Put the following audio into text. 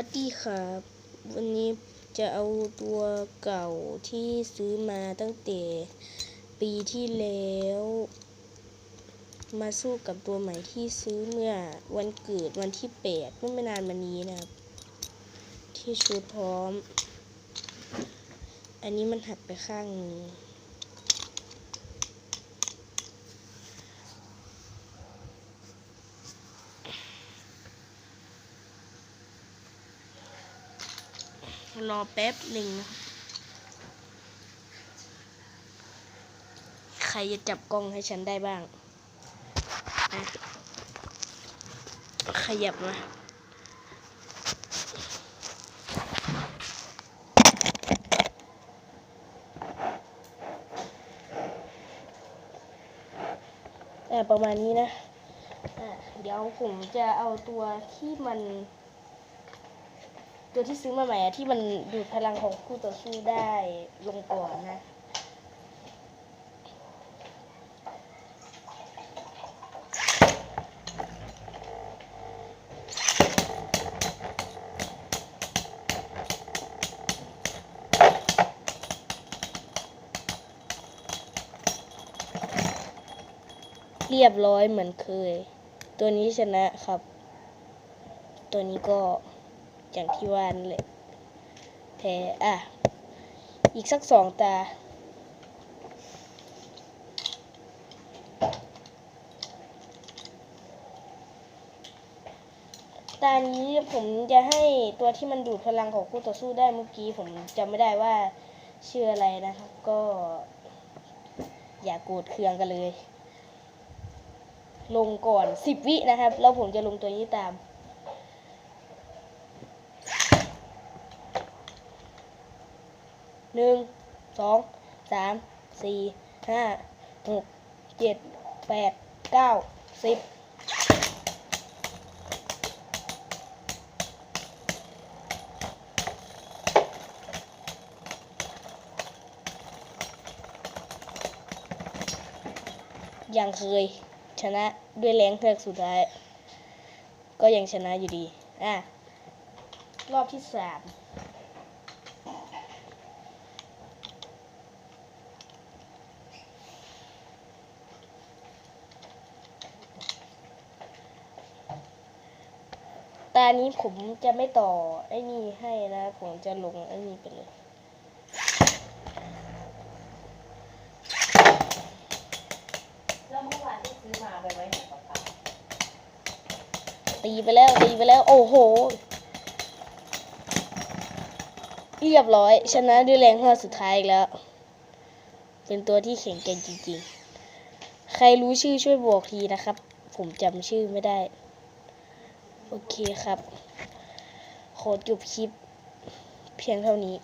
วัสดีครับ วันนี้จะเอาตัวเก่าที่ซื้อมาตั้งแต่ปีที่แล้ว มาสู้กับตัวใหม่ที่ซื้อเมื่อวันเกิดวันที่แปดเมื่อไม่นานมานี้นะครับ ที่ชุดพร้อม อันนี้มันหักไปข้างนึง รอแป๊บหนึ่งนะใครจะจับกล้องให้ฉันได้บ้างอะขยับมาอ่ประมาณนี้นะอ่าเดี๋ยวผมจะเอาตัวที่มัน ตัวที่ซื้อมาใหม่ที่มันดูดพลังของคู่ต่อสู้ได้ลงก่อนนะเรียบร้อยเหมือนเคย ตัวนี้ชนะครับ ตัวนี้ก็ อย่างที่ว่านั่นแหละแพ้อะ อีกสักสองตา ตานี้ผมจะให้ตัวที่มันดูดพลังของคู่ต่อสู้ได้เมื่อกี้ผมจำไม่ได้ว่าชื่ออะไรนะครับ ก็ อย่าโกรธเคืองกันเลย ลงก่อนสิบวินะครับ แล้วผมจะลงตัวนี้ตาม หนึ่งสองสามสี่ห้าหกเจ็ดแปดเก้าสิบยังเคยชนะด้วยแรงเทือกสุดท้าย ก็ยังชนะอยู่ดี อะ รอบที่สาม ตานี้ผมจะไม่ต่อไอ้นี่ให้นะ ผมจะลงไอ้นี่ไปเลยแล้วเมื่อวานที่ซื้อมาไปไว้ไหนกับป้าตีไปแล้วตีไปแล้ว โอ้โห เรียบร้อย ชนะด้วยแรงข้อสุดท้ายอีกแล้ว เป็นตัวที่แข็งแกร่งจริงๆ ใครรู้ชื่อช่วยบอกทีนะครับ ผมจำชื่อไม่ได้ โอเคครับ ขอจบคลิปเพียงเท่านี้